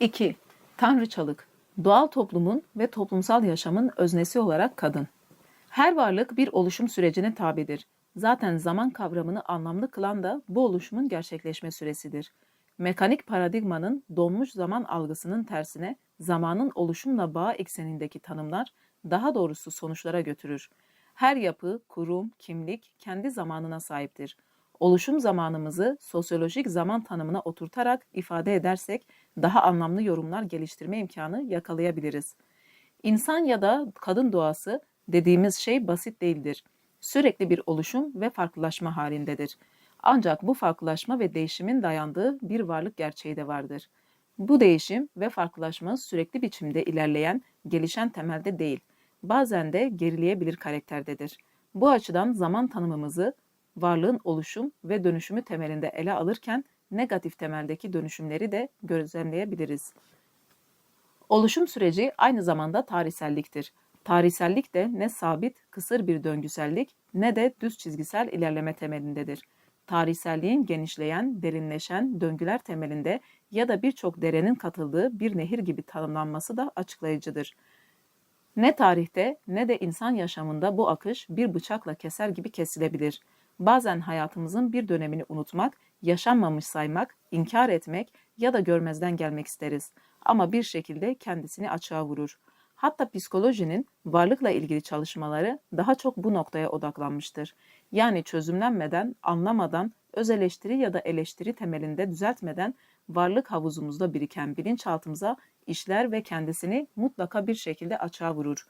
2. Tanrıçalık. Doğal toplumun ve toplumsal yaşamın öznesi olarak kadın. Her varlık bir oluşum sürecine tabidir. Zaten zaman kavramını anlamlı kılan da bu oluşumun gerçekleşme süresidir. Mekanik paradigmanın donmuş zaman algısının tersine zamanın oluşumla bağ eksenindeki tanımlar daha doğrusu sonuçlara götürür. Her yapı, kurum, kimlik kendi zamanına sahiptir. Oluşum zamanımızı sosyolojik zaman tanımına oturtarak ifade edersek daha anlamlı yorumlar geliştirme imkanı yakalayabiliriz. İnsan ya da kadın doğası dediğimiz şey basit değildir. Sürekli bir oluşum ve farklılaşma halindedir. Ancak bu farklılaşma ve değişimin dayandığı bir varlık gerçeği de vardır. Bu değişim ve farklılaşma sürekli biçimde ilerleyen, gelişen temelde değil, bazen de gerileyebilir karakterdedir. Bu açıdan zaman tanımımızı varlığın oluşum ve dönüşümü temelinde ele alırken negatif temeldeki dönüşümleri de gözlemleyebiliriz. Oluşum süreci aynı zamanda tarihselliktir. Tarihsellik de ne sabit, kısır bir döngüsellik ne de düz çizgisel ilerleme temelindedir. Tarihselliğin genişleyen, derinleşen döngüler temelinde ya da birçok derenin katıldığı bir nehir gibi tanımlanması da açıklayıcıdır. Ne tarihte ne de insan yaşamında bu akış bir bıçakla keser gibi kesilebilir. Bazen hayatımızın bir dönemini unutmak, yaşanmamış saymak, inkar etmek ya da görmezden gelmek isteriz. Ama bir şekilde kendisini açığa vurur. Hatta psikolojinin varlıkla ilgili çalışmaları daha çok bu noktaya odaklanmıştır. Yani çözümlenmeden, anlamadan, öz eleştiri ya da eleştiri temelinde düzeltmeden varlık havuzumuzda biriken bilinçaltımıza işler ve kendisini mutlaka bir şekilde açığa vurur.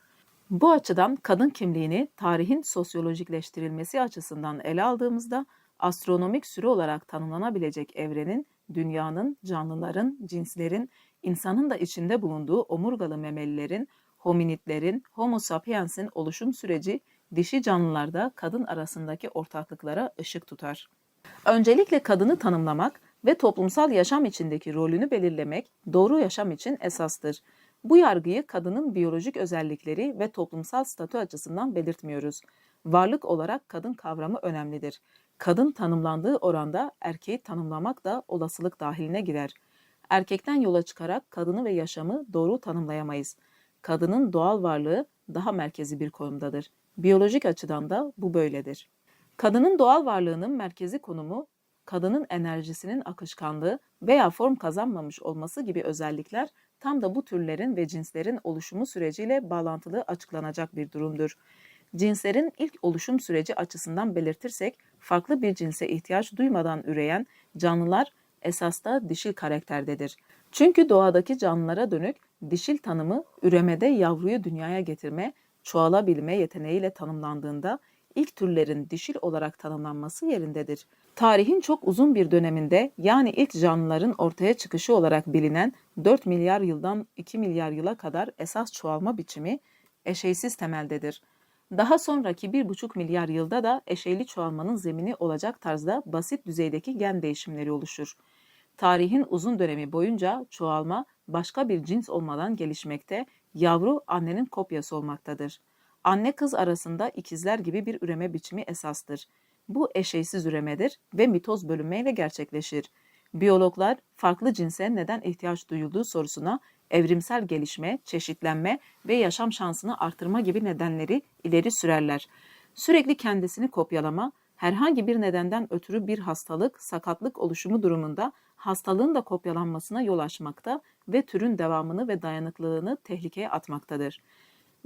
Bu açıdan kadın kimliğini tarihin sosyolojikleştirilmesi açısından ele aldığımızda astronomik süre olarak tanımlanabilecek evrenin, dünyanın, canlıların, cinslerin, insanın da içinde bulunduğu omurgalı memelilerin, hominidlerin, homo sapiens'in oluşum süreci dişi canlılarda kadın arasındaki ortaklıklara ışık tutar. Öncelikle kadını tanımlamak ve toplumsal yaşam içindeki rolünü belirlemek doğru yaşam için esastır. Bu yargıyı kadının biyolojik özellikleri ve toplumsal statü açısından belirtmiyoruz. Varlık olarak kadın kavramı önemlidir. Kadın tanımlandığı oranda erkeği tanımlamak da olasılık dahiline girer. Erkekten yola çıkarak kadını ve yaşamı doğru tanımlayamayız. Kadının doğal varlığı daha merkezi bir konumdadır. Biyolojik açıdan da bu böyledir. Kadının doğal varlığının merkezi konumu, kadının enerjisinin akışkanlığı veya form kazanmamış olması gibi özellikler tam da bu türlerin ve cinslerin oluşumu süreciyle bağlantılı açıklanacak bir durumdur. Cinslerin ilk oluşum süreci açısından belirtirsek, farklı bir cinse ihtiyaç duymadan üreyen canlılar esasta dişil karakterdedir. Çünkü doğadaki canlılara dönük dişil tanımı üremede yavruyu dünyaya getirme, çoğalabilme yeteneğiyle tanımlandığında ilk türlerin dişil olarak tanımlanması yerindedir. Tarihin çok uzun bir döneminde yani ilk canlıların ortaya çıkışı olarak bilinen 4 milyar yıldan 2 milyar yıla kadar esas çoğalma biçimi eşeysiz temeldedir. Daha sonraki 1,5 milyar yılda da eşeyli çoğalmanın zemini olacak tarzda basit düzeydeki gen değişimleri oluşur. Tarihin uzun dönemi boyunca çoğalma başka bir cins olmadan gelişmekte, yavru annenin kopyası olmaktadır. Anne kız arasında ikizler gibi bir üreme biçimi esastır. Bu eşeysiz üremedir ve mitoz bölünmeyle gerçekleşir. Biyologlar farklı cinse neden ihtiyaç duyulduğu sorusuna evrimsel gelişme, çeşitlenme ve yaşam şansını artırma gibi nedenleri ileri sürerler. Sürekli kendisini kopyalama, herhangi bir nedenden ötürü bir hastalık, sakatlık oluşumu durumunda hastalığın da kopyalanmasına yol açmakta ve türün devamını ve dayanıklılığını tehlikeye atmaktadır.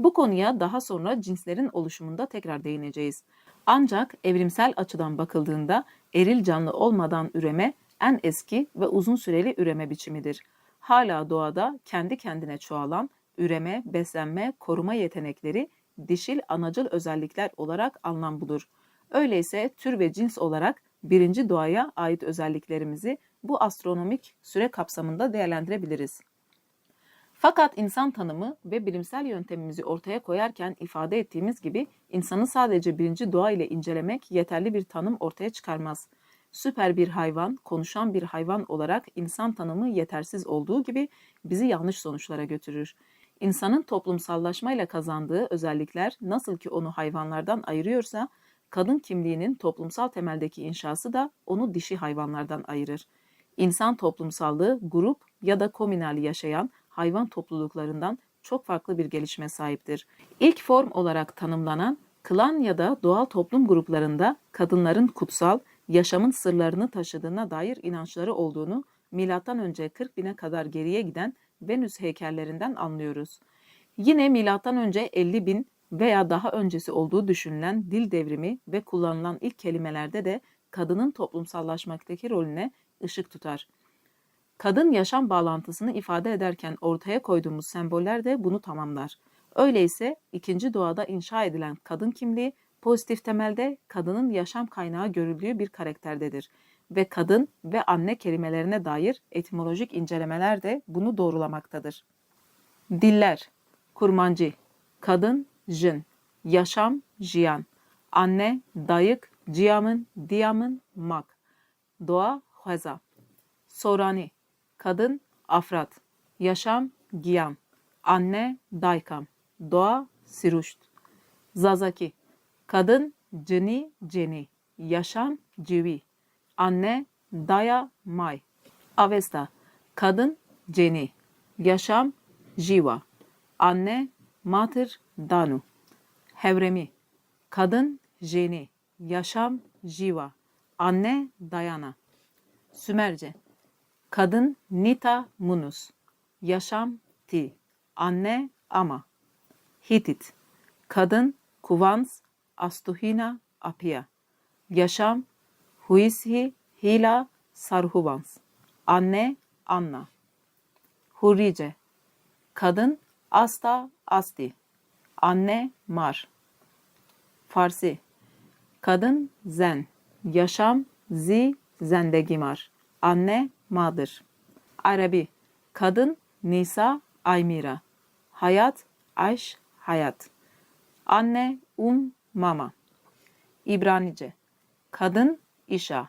Bu konuya daha sonra cinslerin oluşumunda tekrar değineceğiz. Ancak evrimsel açıdan bakıldığında eril canlı olmadan üreme en eski ve uzun süreli üreme biçimidir. Hala doğada kendi kendine çoğalan üreme, beslenme, koruma yetenekleri dişil anacıl özellikler olarak anlam bulur. Öyleyse tür ve cins olarak birinci doğaya ait özelliklerimizi bu astronomik süre kapsamında değerlendirebiliriz. Fakat insan tanımı ve bilimsel yöntemimizi ortaya koyarken ifade ettiğimiz gibi insanı sadece birinci doğa ile incelemek yeterli bir tanım ortaya çıkarmaz. Süper bir hayvan, konuşan bir hayvan olarak insan tanımı yetersiz olduğu gibi bizi yanlış sonuçlara götürür. İnsanın toplumsallaşmayla kazandığı özellikler nasıl ki onu hayvanlardan ayırıyorsa, kadın kimliğinin toplumsal temeldeki inşası da onu dişi hayvanlardan ayırır. İnsan toplumsallığı grup ya da komünal yaşayan hayvan topluluklarından çok farklı bir gelişme sahiptir. İlk form olarak tanımlanan klan ya da doğal toplum gruplarında kadınların kutsal, yaşamın sırlarını taşıdığına dair inançları olduğunu M.Ö. 40 bine kadar geriye giden Venüs heykellerinden anlıyoruz. Yine M.Ö. 50 bin veya daha öncesi olduğu düşünülen dil devrimi ve kullanılan ilk kelimelerde de kadının toplumsallaşmaktaki rolüne ışık tutar. Kadın yaşam bağlantısını ifade ederken ortaya koyduğumuz semboller de bunu tamamlar. Öyleyse ikinci doğada inşa edilen kadın kimliği pozitif temelde kadının yaşam kaynağı görüldüğü bir karakterdedir ve kadın ve anne kelimelerine dair etimolojik incelemeler de bunu doğrulamaktadır. Diller Kurmancı Kadın Jin Yaşam Jiyan Anne Dayık Ciyamın Diyamın Mak Doğa Heza Sorani Kadın Afrat. Yaşam Giyan Anne Daykam. Doğa Siruşt. Zazaki. Kadın Cini Ceni. Yaşam Civi. Anne Daya May. Avesta. Kadın Ceni. Yaşam Jiva. Anne Mater Danu. Hevremi. Kadın Jeni. Yaşam Jiva. Anne Dayana. Sümerce Kadın Nita Munus. Yaşam Ti. Anne Ama. Hitit. Kadın Kuvans Astuhina Apia. Yaşam Huishi Hila Sarhuvans. Anne Anna. Hurice. Kadın Asta Asti. Anne Mar. Farsi. Kadın Zen. Yaşam Zi Zendegimar. Anne Madır. Arabi. Kadın Nisa Aymira. Hayat Ayş Hayat. Anne Um Mama. İbranice. Kadın İşa.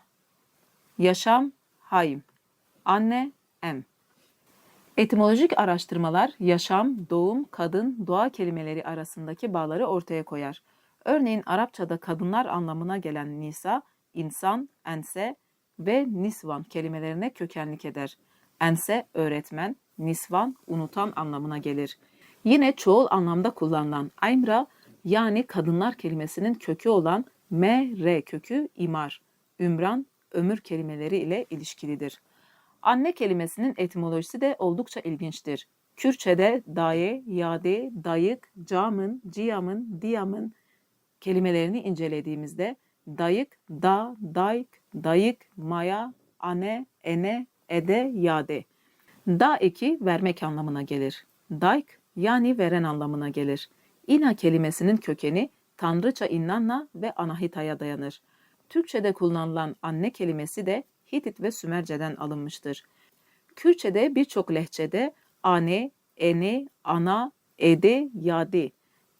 Yaşam Hayim. Anne Em. Etimolojik araştırmalar yaşam, doğum, kadın, doğa kelimeleri arasındaki bağları ortaya koyar. Örneğin Arapçada kadınlar anlamına gelen nisa, insan, ense ve nisvan kelimelerine kökenlik eder. Ense öğretmen, nisvan unutan anlamına gelir. Yine çoğul anlamda kullanılan aymra yani kadınlar kelimesinin kökü olan m-r kökü imar, ümran, ömür kelimeleri ile ilişkilidir. Anne kelimesinin etimolojisi de oldukça ilginçtir. Kürtçe'de daye, yade, dayık, camın, ciyamın, diyamın kelimelerini incelediğimizde dayık, da, dayık, dayık, maya, ane, ene, ede, yade. Da eki vermek anlamına gelir. Dayk yani veren anlamına gelir. İna kelimesinin kökeni Tanrıça İnnanna ve Anahita'ya dayanır. Türkçe'de kullanılan anne kelimesi de Hitit ve Sümerce'den alınmıştır. Kürtçe'de birçok lehçede ane, ene, ana, ede, yade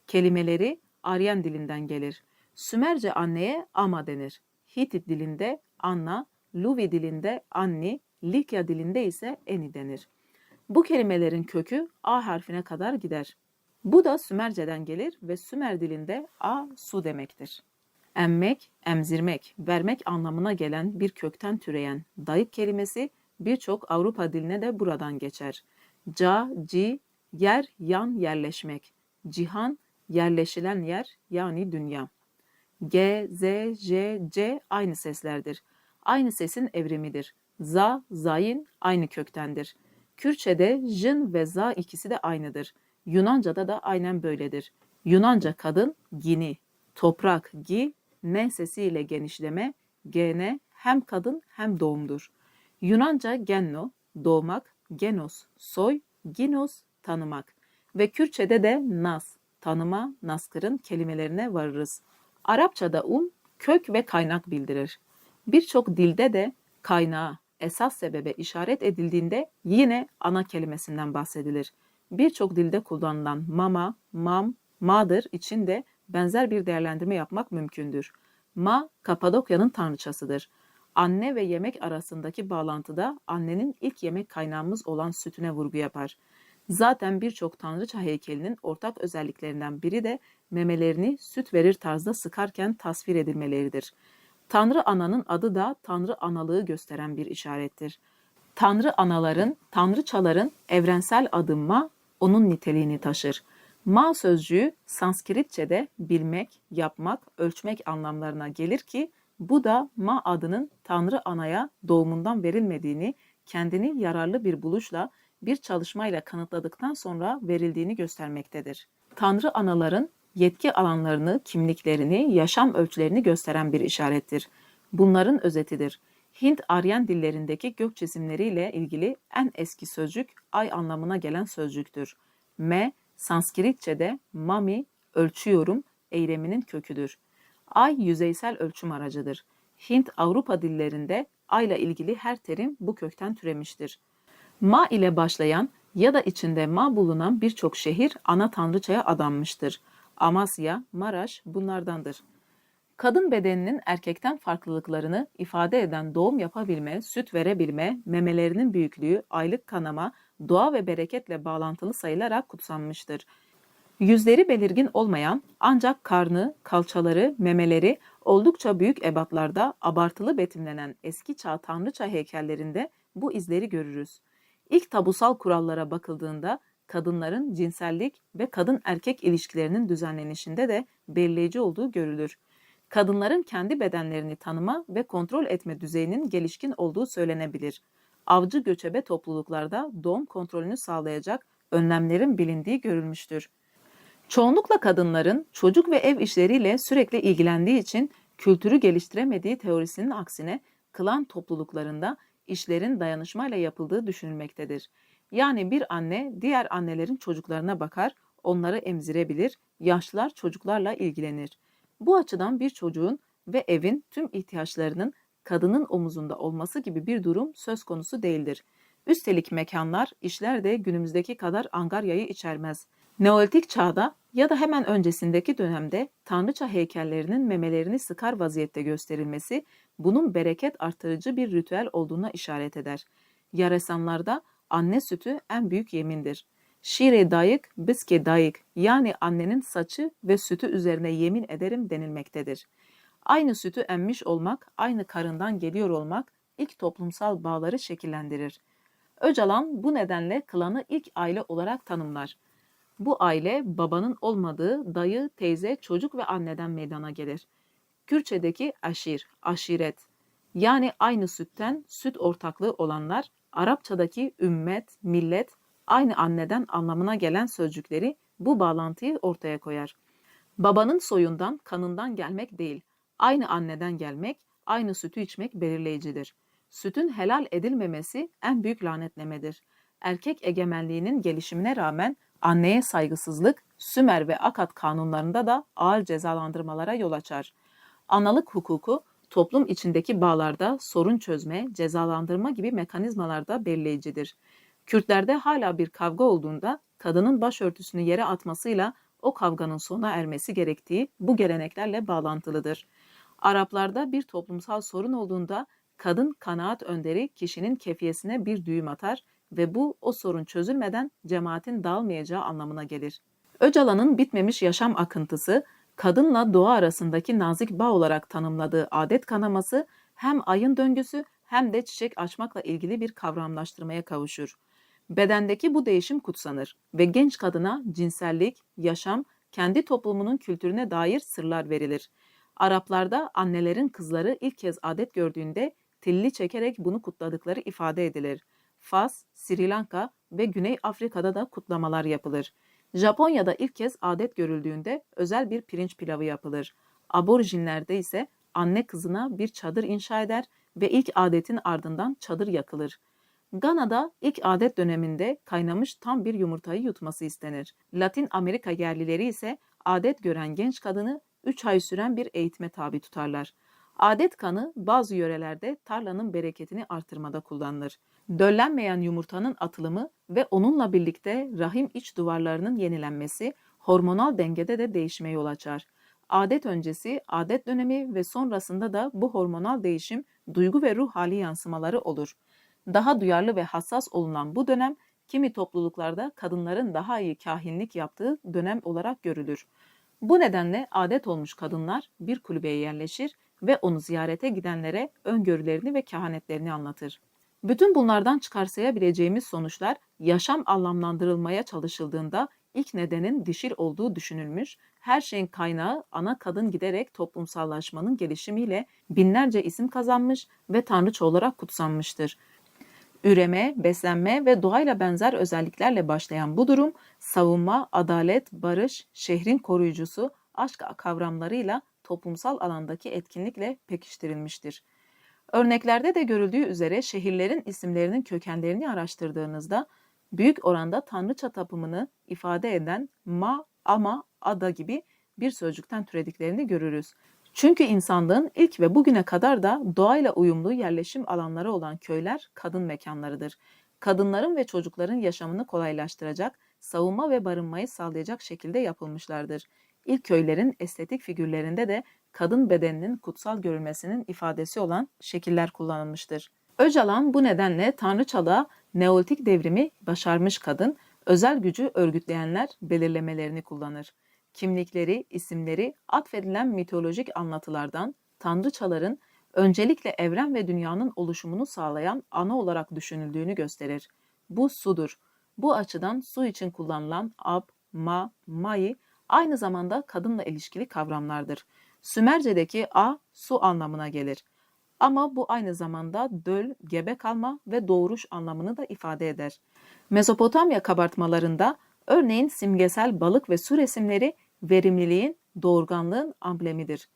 kelimeleri Aryan dilinden gelir. Sümerce anneye ama denir. Hitit dilinde anna, Luvi dilinde anni, Likya dilinde ise eni denir. Bu kelimelerin kökü A harfine kadar gider. Bu da Sümerce'den gelir ve Sümer dilinde A su demektir. Emmek, emzirmek, vermek anlamına gelen bir kökten türeyen dayık kelimesi birçok Avrupa diline de buradan geçer. Ca, ci, yer, yan, yerleşmek. Cihan, yerleşilen yer yani dünya. G, Z, J, C aynı seslerdir. Aynı sesin evrimidir. Za, zayin aynı köktendir. Kürtçe'de jın ve za ikisi de aynıdır. Yunanca'da da aynen böyledir. Yunanca kadın gini, toprak gi, ne sesiyle genişleme, gene hem kadın hem doğumdur. Yunanca genno, doğmak, genos, soy, ginos, tanımak ve Kürtçe'de de nas, tanıma, naskırın kelimelerine varırız. Arapçada um, kök ve kaynak bildirir. Birçok dilde de kaynağı, esas sebebe işaret edildiğinde yine ana kelimesinden bahsedilir. Birçok dilde kullanılan mama, mam, madır için de benzer bir değerlendirme yapmak mümkündür. Ma, Kapadokya'nın tanrıçasıdır. Anne ve yemek arasındaki bağlantıda annenin ilk yemek kaynağımız olan sütüne vurgu yapar. Zaten birçok tanrıça heykelinin ortak özelliklerinden biri de memelerini süt verir tarzda sıkarken tasvir edilmeleridir. Tanrı ananın adı da tanrı analığı gösteren bir işarettir. Tanrı anaların, tanrıçaların evrensel adı Ma, onun niteliğini taşır. Ma sözcüğü Sanskritçe'de bilmek, yapmak, ölçmek anlamlarına gelir ki bu da Ma adının Tanrı Ana'ya doğumundan verilmediğini, kendini yararlı bir buluşla, bir çalışmayla kanıtladıktan sonra verildiğini göstermektedir. Tanrı anaların yetki alanlarını, kimliklerini, yaşam ölçülerini gösteren bir işarettir. Bunların özetidir. Hint Aryan dillerindeki gök cisimleriyle ilgili en eski sözcük ay anlamına gelen sözcüktür. Me, Sanskritçe'de mami, ölçüyorum, eyleminin köküdür. Ay yüzeysel ölçüm aracıdır. Hint-Avrupa dillerinde ayla ilgili her terim bu kökten türemiştir. Ma ile başlayan ya da içinde Ma bulunan birçok şehir ana tanrıçaya adanmıştır. Amasya, Maraş bunlardandır. Kadın bedeninin erkekten farklılıklarını ifade eden doğum yapabilme, süt verebilme, memelerinin büyüklüğü, aylık kanama, doğa ve bereketle bağlantılı sayılarak kutsanmıştır. Yüzleri belirgin olmayan ancak karnı, kalçaları, memeleri oldukça büyük ebatlarda abartılı betimlenen eski çağ tanrıça heykellerinde bu izleri görürüz. İlk tabusal kurallara bakıldığında kadınların cinsellik ve kadın erkek ilişkilerinin düzenlenişinde de belirleyici olduğu görülür. Kadınların kendi bedenlerini tanıma ve kontrol etme düzeyinin gelişkin olduğu söylenebilir. Avcı göçebe topluluklarda doğum kontrolünü sağlayacak önlemlerin bilindiği görülmüştür. Çoğunlukla kadınların çocuk ve ev işleriyle sürekli ilgilendiği için kültürü geliştiremediği teorisinin aksine klan topluluklarında işlerin dayanışmayla yapıldığı düşünülmektedir. Yani bir anne diğer annelerin çocuklarına bakar, onları emzirebilir, yaşlılar çocuklarla ilgilenir. Bu açıdan bir çocuğun ve evin tüm ihtiyaçlarının kadının omuzunda olması gibi bir durum söz konusu değildir. Üstelik mekanlar, işler de günümüzdeki kadar angaryayı içermez. Neolitik çağda ya da hemen öncesindeki dönemde tanrıça heykellerinin memelerini sıkar vaziyette gösterilmesi bunun bereket artırıcı bir ritüel olduğuna işaret eder. Yaresanlarda anne sütü en büyük yemindir. Şire dayık, biske dayık yani annenin saçı ve sütü üzerine yemin ederim denilmektedir. Aynı sütü emmiş olmak, aynı karından geliyor olmak ilk toplumsal bağları şekillendirir. Öcalan bu nedenle klanı ilk aile olarak tanımlar. Bu aile babanın olmadığı dayı, teyze, çocuk ve anneden meydana gelir. Kürtçedeki aşir, aşiret yani aynı sütten süt ortaklığı olanlar, Arapçadaki ümmet, millet, aynı anneden anlamına gelen sözcükleri bu bağlantıyı ortaya koyar. Babanın soyundan, kanından gelmek değil, aynı anneden gelmek, aynı sütü içmek belirleyicidir. Sütün helal edilmemesi en büyük lanetlemedir. Erkek egemenliğinin gelişimine rağmen anneye saygısızlık Sümer ve Akat kanunlarında da ağır cezalandırmalara yol açar. Analık hukuku toplum içindeki bağlarda sorun çözme, cezalandırma gibi mekanizmalarda belirleyicidir. Kürtlerde hala bir kavga olduğunda kadının başörtüsünü yere atmasıyla o kavganın sona ermesi gerektiği bu geleneklerle bağlantılıdır. Araplarda bir toplumsal sorun olduğunda kadın kanaat önderi kişinin kefiyesine bir düğüm atar ve bu o sorun çözülmeden cemaatin dağılmayacağı anlamına gelir. Öcalan'ın bitmemiş yaşam akıntısı, kadınla doğa arasındaki nazik bağ olarak tanımladığı adet kanaması hem ayın döngüsü hem de çiçek açmakla ilgili bir kavramlaştırmaya kavuşur. Bedendeki bu değişim kutsanır ve genç kadına cinsellik, yaşam, kendi toplumunun kültürüne dair sırlar verilir. Araplarda annelerin kızları ilk kez adet gördüğünde tilli çekerek bunu kutladıkları ifade edilir. Fas, Sri Lanka ve Güney Afrika'da da kutlamalar yapılır. Japonya'da ilk kez adet görüldüğünde özel bir pirinç pilavı yapılır. Aborjinlerde ise anne kızına bir çadır inşa eder ve ilk adetin ardından çadır yakılır. Gana'da ilk adet döneminde kaynamış tam bir yumurtayı yutması istenir. Latin Amerika yerlileri ise adet gören genç kadını 3 ay süren bir eğitime tabi tutarlar. Adet kanı bazı yörelerde tarlanın bereketini artırmada kullanılır. Döllenmeyen yumurtanın atılımı ve onunla birlikte rahim iç duvarlarının yenilenmesi hormonal dengede de değişime yol açar. Adet öncesi, adet dönemi ve sonrasında da bu hormonal değişim duygu ve ruh hali yansımaları olur. Daha duyarlı ve hassas olunan bu dönem kimi topluluklarda kadınların daha iyi kahinlik yaptığı dönem olarak görülür. Bu nedenle adet olmuş kadınlar bir kulübeye yerleşir ve onu ziyarete gidenlere öngörülerini ve kehanetlerini anlatır. Bütün bunlardan çıkarsayabileceğimiz sonuçlar yaşam anlamlandırılmaya çalışıldığında ilk nedenin dişil olduğu düşünülmüş, her şeyin kaynağı ana kadın giderek toplumsallaşmanın gelişimiyle binlerce isim kazanmış ve tanrıça olarak kutsanmıştır. Üreme, beslenme ve doğayla benzer özelliklerle başlayan bu durum, savunma, adalet, barış, şehrin koruyucusu, aşk kavramlarıyla toplumsal alandaki etkinlikle pekiştirilmiştir. Örneklerde de görüldüğü üzere şehirlerin isimlerinin kökenlerini araştırdığınızda büyük oranda tanrıça tapımını ifade eden ma, ama, ada gibi bir sözcükten türediklerini görürüz. Çünkü insanlığın ilk ve bugüne kadar da doğayla uyumlu yerleşim alanları olan köyler kadın mekanlarıdır. Kadınların ve çocukların yaşamını kolaylaştıracak, savunma ve barınmayı sağlayacak şekilde yapılmışlardır. İlk köylerin estetik figürlerinde de kadın bedeninin kutsal görülmesinin ifadesi olan şekiller kullanılmıştır. Öcalan bu nedenle tanrıçalığa Neolitik devrimi başarmış kadın, özel gücü örgütleyenler belirlemelerini kullanır. Kimlikleri, isimleri atfedilen mitolojik anlatılardan tanrıçaların öncelikle evren ve dünyanın oluşumunu sağlayan ana olarak düşünüldüğünü gösterir. Bu sudur. Bu açıdan su için kullanılan ab, ma, mai aynı zamanda kadınla ilişkili kavramlardır. Sümerce'deki a su anlamına gelir. Ama bu aynı zamanda döl, gebe kalma ve doğuruş anlamını da ifade eder. Mezopotamya kabartmalarında örneğin simgesel balık ve su resimleri verimliliğin, doğurganlığın amblemidir.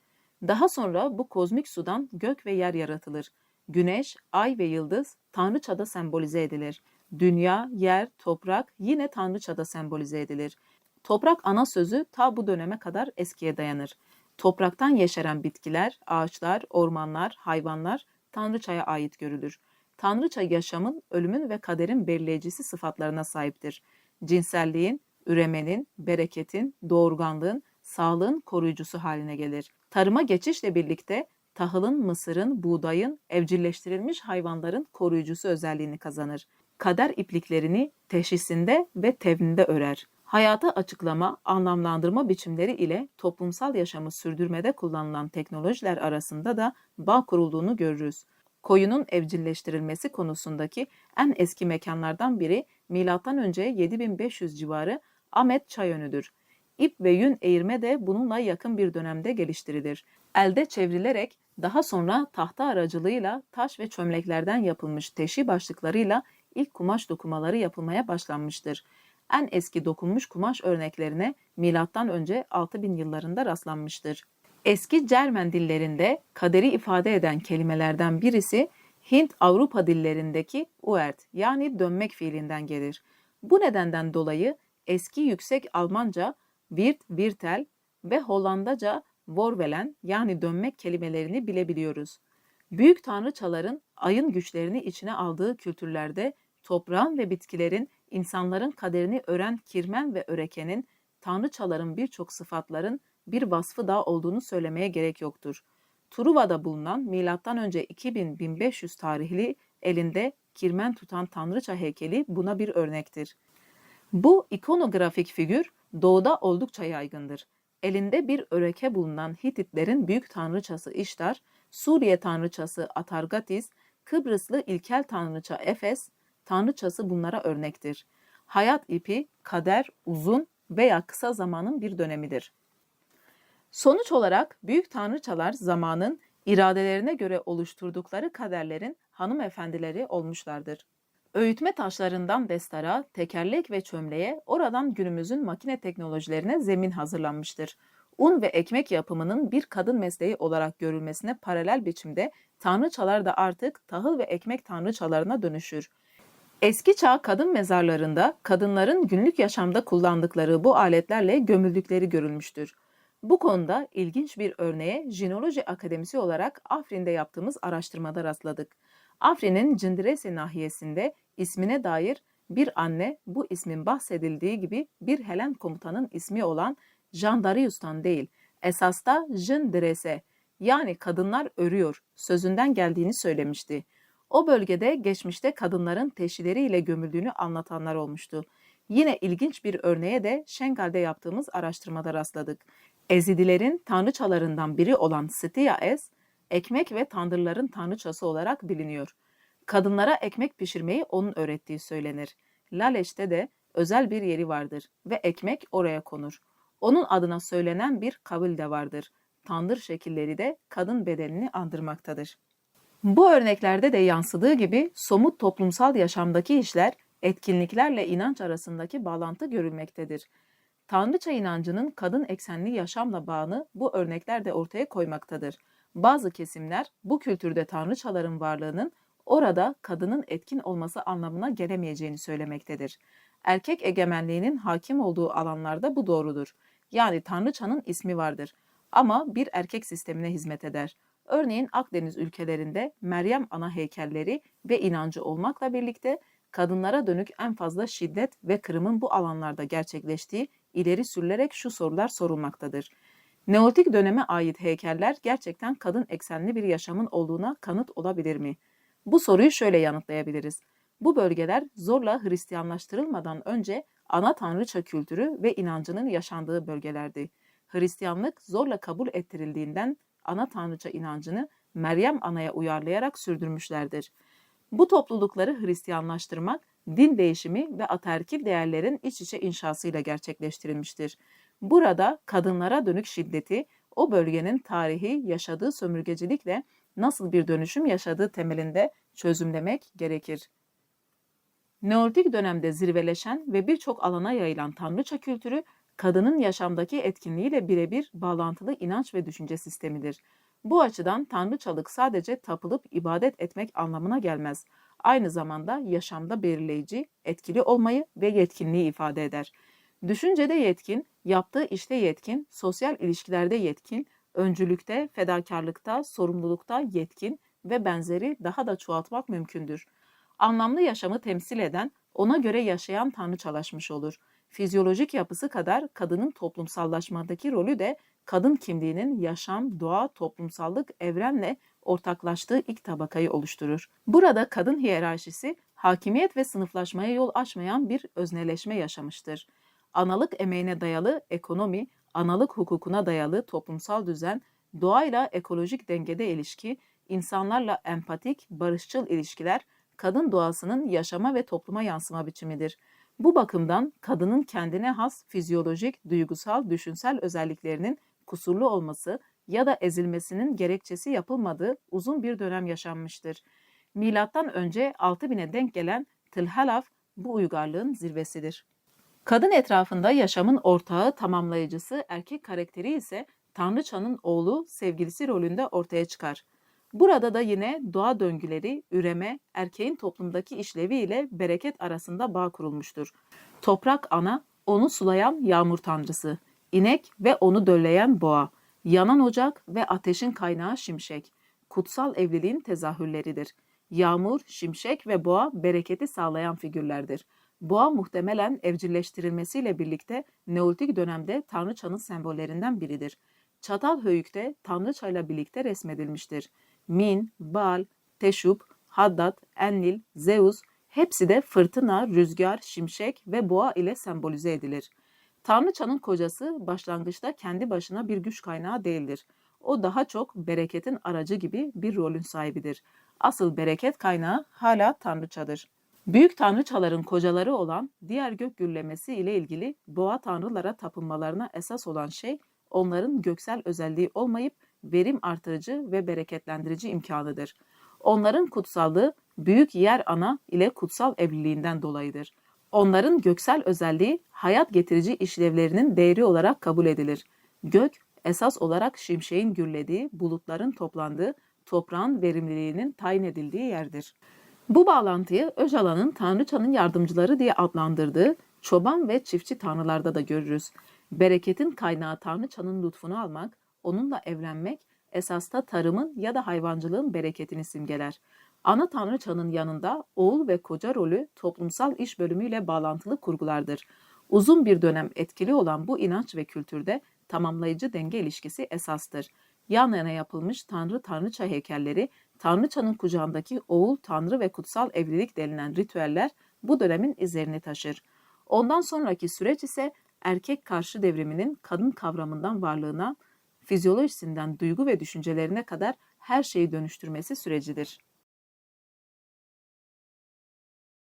Daha sonra bu kozmik sudan gök ve yer yaratılır. Güneş, ay ve yıldız tanrıçada sembolize edilir. Dünya, yer, toprak yine tanrıçada sembolize edilir. Toprak ana sözü ta bu döneme kadar eskiye dayanır. Topraktan yeşeren bitkiler, ağaçlar, ormanlar, hayvanlar tanrıçaya ait görülür. Tanrıça yaşamın, ölümün ve kaderin belirleyicisi sıfatlarına sahiptir. Cinselliğin, üremenin, bereketin, doğurganlığın, sağlığın koruyucusu haline gelir. Tarıma geçişle birlikte tahılın, mısırın, buğdayın, evcilleştirilmiş hayvanların koruyucusu özelliğini kazanır. Kader ipliklerini teşhisinde ve tevninde örer. Hayata açıklama, anlamlandırma biçimleri ile toplumsal yaşamı sürdürmede kullanılan teknolojiler arasında da bağ kurulduğunu görürüz. Koyunun evcilleştirilmesi konusundaki en eski mekanlardan biri M.Ö. 7500 civarı Ahmet Çayönü'dür. İp ve yün eğirme de bununla yakın bir dönemde geliştirilir. Elde çevrilerek daha sonra tahta aracılığıyla taş ve çömleklerden yapılmış teşi başlıklarıyla ilk kumaş dokumaları yapılmaya başlanmıştır. En eski dokunmuş kumaş örneklerine M.Ö. 6000 yıllarında rastlanmıştır. Eski Cermen dillerinde kaderi ifade eden kelimelerden birisi Hint-Avrupa dillerindeki uert yani dönmek fiilinden gelir. Bu nedenden dolayı eski yüksek Almanca wird, virtel ve Hollandaca vorvelen yani dönmek kelimelerini bilebiliyoruz. Büyük tanrıçaların ayın güçlerini içine aldığı kültürlerde toprağın ve bitkilerin insanların kaderini ören kirmen ve örekenin tanrıçaların birçok sıfatların bir vasfı daha olduğunu söylemeye gerek yoktur. Truva'da bulunan M.Ö. 2000-1500 tarihli elinde kirmen tutan tanrıça heykeli buna bir örnektir. Bu ikonografik figür doğuda oldukça yaygındır. Elinde bir öreke bulunan Hititlerin büyük tanrıçası İştar, Suriye tanrıçası Atargatis, Kıbrıslı ilkel tanrıça Efes, tanrıçası bunlara örnektir. Hayat ipi, kader, uzun veya kısa zamanın bir dönemidir. Sonuç olarak büyük tanrıçalar zamanın iradelerine göre oluşturdukları kaderlerin hanımefendileri olmuşlardır. Öğütme taşlarından destara, tekerlek ve çömleğe oradan günümüzün makine teknolojilerine zemin hazırlanmıştır. Un ve ekmek yapımının bir kadın mesleği olarak görülmesine paralel biçimde tanrıçalar da artık tahıl ve ekmek tanrıçalarına dönüşür. Eski çağ kadın mezarlarında kadınların günlük yaşamda kullandıkları bu aletlerle gömüldükleri görülmüştür. Bu konuda ilginç bir örneğe Jinoloji Akademisi olarak Afrin'de yaptığımız araştırmada rastladık. Afrin'in Cindiresi nahiyesinde ismine dair bir anne bu ismin bahsedildiği gibi bir Helen komutanın ismi olan Jean Darius'tan değil, esasta Jindirese yani kadınlar örüyor sözünden geldiğini söylemişti. O bölgede geçmişte kadınların teşhileriyle gömüldüğünü anlatanlar olmuştu. Yine ilginç bir örneğe de Şengal'de yaptığımız araştırmada rastladık. Ezidilerin tanrıçalarından biri olan Stiaes, ekmek ve tandırların tanrıçası olarak biliniyor. Kadınlara ekmek pişirmeyi onun öğrettiği söylenir. Laleş'te de özel bir yeri vardır ve ekmek oraya konur. Onun adına söylenen bir kavil de vardır. Tandır şekilleri de kadın bedenini andırmaktadır. Bu örneklerde de yansıdığı gibi somut toplumsal yaşamdaki işler etkinliklerle inanç arasındaki bağlantı görülmektedir. Tanrıça inancının kadın eksenli yaşamla bağını bu örnekler de ortaya koymaktadır. Bazı kesimler bu kültürde tanrıçaların varlığının orada kadının etkin olması anlamına gelemeyeceğini söylemektedir. Erkek egemenliğinin hakim olduğu alanlarda bu doğrudur. Yani tanrıçanın ismi vardır ama bir erkek sistemine hizmet eder. Örneğin Akdeniz ülkelerinde Meryem ana heykelleri ve inancı olmakla birlikte kadınlara dönük en fazla şiddet ve kırımın bu alanlarda gerçekleştiği ileri sürülerek şu sorular sorulmaktadır. Neolitik döneme ait heykeller gerçekten kadın eksenli bir yaşamın olduğuna kanıt olabilir mi? Bu soruyu şöyle yanıtlayabiliriz. Bu bölgeler zorla Hristiyanlaştırılmadan önce ana tanrıça kültürü ve inancının yaşandığı bölgelerdi. Hristiyanlık zorla kabul ettirildiğinden ana tanrıça inancını Meryem Ana'ya uyarlayarak sürdürmüşlerdir. Bu toplulukları Hristiyanlaştırmak, din değişimi ve ataerkil değerlerin iç içe inşasıyla gerçekleştirilmiştir. Burada kadınlara dönük şiddeti, o bölgenin tarihi yaşadığı sömürgecilikle nasıl bir dönüşüm yaşadığı temelinde çözümlemek gerekir. Neolitik dönemde zirveleşen ve birçok alana yayılan tanrıça kültürü, kadının yaşamdaki etkinliğiyle birebir bağlantılı inanç ve düşünce sistemidir. Bu açıdan tanrıçalık sadece tapılıp ibadet etmek anlamına gelmez. Aynı zamanda yaşamda belirleyici, etkili olmayı ve yetkinliği ifade eder. Düşüncede yetkin, yaptığı işte yetkin, sosyal ilişkilerde yetkin, öncülükte, fedakarlıkta, sorumlulukta yetkin ve benzeri daha da çoğaltmak mümkündür. Anlamlı yaşamı temsil eden, ona göre yaşayan tanrıçalaşmış olur. Fizyolojik yapısı kadar kadının toplumsallaşmadaki rolü de kadın kimliğinin yaşam, doğa, toplumsallık, evrenle ortaklaştığı ilk tabakayı oluşturur. Burada kadın hiyerarşisi hakimiyet ve sınıflaşmaya yol açmayan bir özneleşme yaşamıştır. Analık emeğine dayalı ekonomi, analık hukukuna dayalı toplumsal düzen, doğayla ekolojik dengede ilişki, insanlarla empatik, barışçıl ilişkiler, kadın doğasının yaşama ve topluma yansıma biçimidir. Bu bakımdan kadının kendine has fizyolojik, duygusal, düşünsel özelliklerinin kusurlu olması ya da ezilmesinin gerekçesi yapılmadığı uzun bir dönem yaşanmıştır. Milattan önce 6000'e denk gelen Tılhalaf bu uygarlığın zirvesidir. Kadın etrafında yaşamın ortağı, tamamlayıcısı, erkek karakteri ise Tanrıçanın oğlu, sevgilisi rolünde ortaya çıkar. Burada da yine doğa döngüleri, üreme, erkeğin toplumdaki işlevi ile bereket arasında bağ kurulmuştur. Toprak ana, onu sulayan yağmur tanrısı, inek ve onu dölleyen boğa, yanan ocak ve ateşin kaynağı şimşek, kutsal evliliğin tezahürleridir. Yağmur, şimşek ve boğa bereketi sağlayan figürlerdir. Boğa muhtemelen evcilleştirilmesiyle birlikte Neolitik dönemde Tanrıçanın sembollerinden biridir. Çatal höyükte Tanrıçayla birlikte resmedilmiştir. Min, Baal, Teşub, Haddad, Enlil, Zeus hepsi de fırtına, rüzgar, şimşek ve boğa ile sembolize edilir. Tanrıçanın kocası başlangıçta kendi başına bir güç kaynağı değildir. O daha çok bereketin aracı gibi bir rolün sahibidir. Asıl bereket kaynağı hala Tanrıçadır. Büyük tanrıçaların kocaları olan diğer gök gürlemesi ile ilgili boğa tanrılara tapınmalarına esas olan şey onların göksel özelliği olmayıp verim artırıcı ve bereketlendirici imkanıdır. Onların kutsallığı büyük yer ana ile kutsal evliliğinden dolayıdır. Onların göksel özelliği hayat getirici işlevlerinin değeri olarak kabul edilir. Gök esas olarak şimşeğin gürlediği, bulutların toplandığı, toprağın verimliliğinin tayin edildiği yerdir. Bu bağlantıyı Öcalan'ın Tanrıçanın yardımcıları diye adlandırdığı çoban ve çiftçi tanrılarda da görürüz. Bereketin kaynağı Tanrıçanın lütfunu almak, onunla evlenmek esasta tarımın ya da hayvancılığın bereketini simgeler. Ana tanrıçanın yanında oğul ve koca rolü toplumsal iş bölümüyle bağlantılı kurgulardır. Uzun bir dönem etkili olan bu inanç ve kültürde tamamlayıcı denge ilişkisi esastır. Yan yana yapılmış tanrı tanrıça heykelleri, tanrıçanın kucağındaki oğul tanrı ve kutsal evlilik denilen ritüeller bu dönemin izlerini taşır. Ondan sonraki süreç ise erkek karşı devriminin kadın kavramından varlığına, fizyolojisinden duygu ve düşüncelerine kadar her şeyi dönüştürmesi sürecidir.